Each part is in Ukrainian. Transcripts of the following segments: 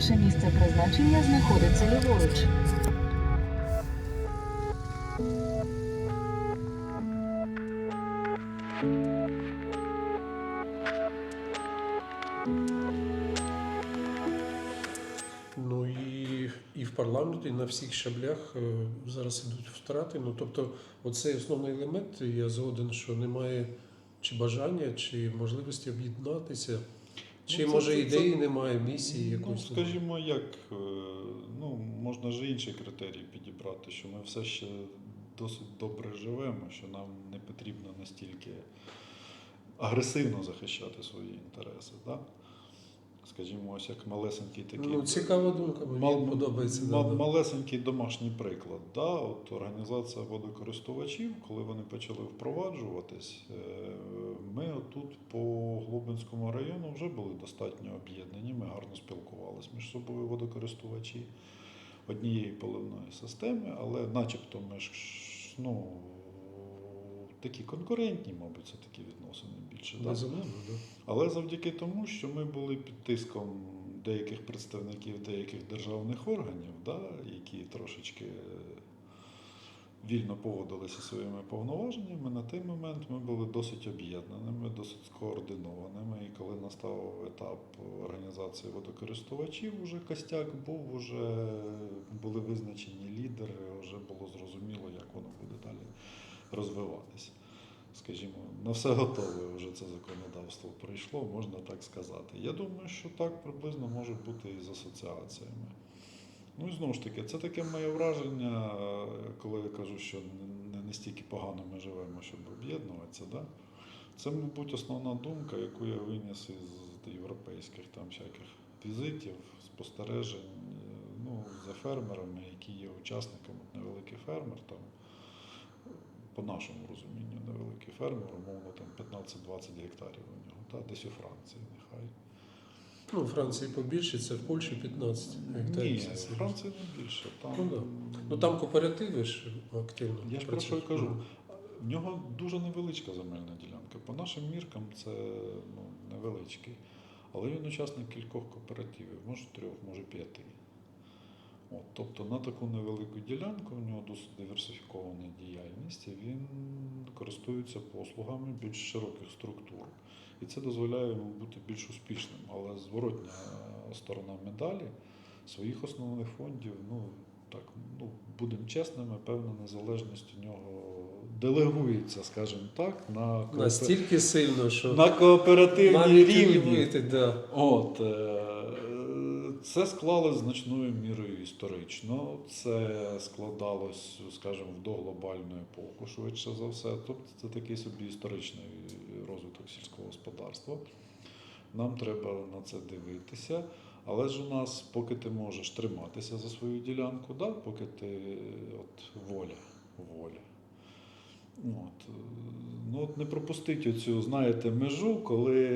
Ваше місце призначення знаходиться ліворуч. Ну і, і в парламенті, на всіх щаблях е, зараз ідуть втрати. Ну тобто, оцей основний елемент, я згоден, що немає чи бажання, чи можливості об'єднатися, чи Ну, може це- ідеї це- немає, місії Ну, скажімо, як е, ну, можна ж інші критерії підібрати, що ми все ще досить добре живемо, що нам не потрібно настільки агресивно захищати свої інтереси. Да? Скажімо, ось як малесенький такий. Ну, цікава думка, мені Мал- подобається. Мал- да. Малесенький домашній приклад. Да? От організація водокористувачів, коли вони почали впроваджуватись, е, ми тут по Глобинському району вже були достатньо об'єднані, ми гарно спілкувалися між собою водокористувачі однієї поливної системи, але начебто ми ж ну, такі конкурентні, мабуть, це такі відносини більше. Безумовно, да. Але завдяки тому, що ми були під тиском деяких представників деяких державних органів, да, які трошечки вільно поводилися своїми повноваженнями, на той момент ми були досить об'єднаними, досить скоординованими. І коли настав етап організації водокористувачів, вже костяк був, вже були визначені лідери, вже було зрозуміло, як воно буде розвиватися скажімо, на все готове вже це законодавство прийшло, можна так сказати. Я думаю, що так приблизно може бути і з асоціаціями. Ну і знову ж таки, це таке моє враження, коли я кажу, що не- настільки погано ми живемо, щоб об'єднуватися. Да? Це, мабуть, основна думка, яку я виніс із європейських там всяких візитів, спостережень ну, за фермерами, які є учасниками, невеликий фермер там по нашому розумінню, невеликий фермер, умовно там 15-20 гектарів у нього, та десь у Франції нехай. Ну, у Франції побільше, це в Польщі 15 гектарів. Ні, в. Франції не більше. Там, Ну, да. Ну там кооперативи ж активно. Я ж про що кажу. В нього дуже невеличка земельна ділянка. По нашим міркам це ну, невеличкий. Але він учасник кількох кооперативів, може трьох, може п'яти. От, тобто на таку невелику ділянку у нього досить диверсифікована діяльність, і він користується послугами більш широких структур. І це дозволяє йому бути більш успішним. Але зворотня сторона медалі своїх основних фондів, ну так, ну будемо чесними, певна незалежність у нього делегується, скажімо так, на, Настільки сильно, що на кооперативній рівні. да. От, е, це склалось значною мірою історично. Це складалось, скажімо, в доглобальну епоху, швидше за все. Тобто це такий собі історичний розвиток сільського господарства. Нам треба на це дивитися. Але ж у нас, поки ти можеш триматися за свою ділянку, да? поки ти от воля, воля. От. е, Ну, от не пропустить оцю, знаєте, межу, коли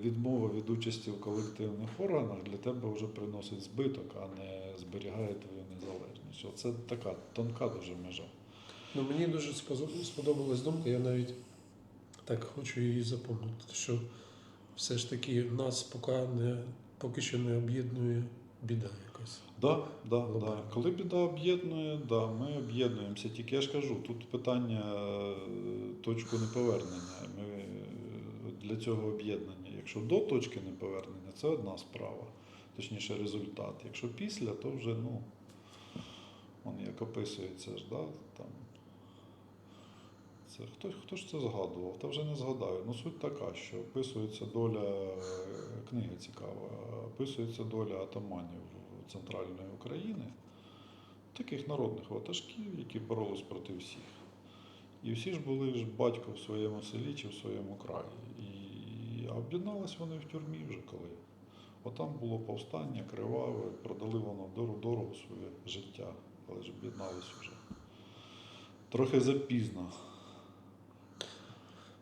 відмова від участі в колективних органах для тебе вже приносить збиток, а не зберігає твою незалежність. Оце така тонка дуже межа. Ну, мені дуже сподобалась думка, я навіть так хочу її запам'ятати, що все ж таки нас поки, не, поки що не об'єднує біда якась. Да, да, да. Коли біда об'єднує, да, ми об'єднуємося. Тільки я ж кажу, тут питання е, точку неповернення. Ми е, для цього об'єднання. Якщо до точки неповернення, це одна справа, точніше результат. Якщо після, то вже ну, он як описується ж, да, там. Це хто, хто ж це згадував? Та вже не згадаю. Ну суть така, що описується доля е, книги цікава, описується доля атаманів центральної України, таких народних ватажків, які боролись проти всіх. І всі ж були ж батько в своєму селі чи в своєму краї. І об'єднались вони в тюрмі вже коли. Отам було повстання, криваве, продали воно дору дорого своє життя, але ж об'єднались вже. Трохи запізно.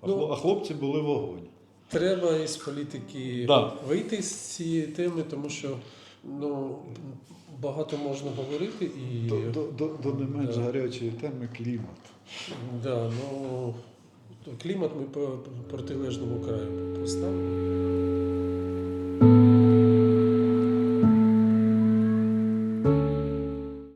А, Ну, а хлопці були вогонь. Треба із політики Да. вийти з цієї теми, тому що ну, багато можна говорити і. До, до, до, до не менш Да. гарячої теми клімат. Да, ну, то клімат ми по по протилежному краю поставили.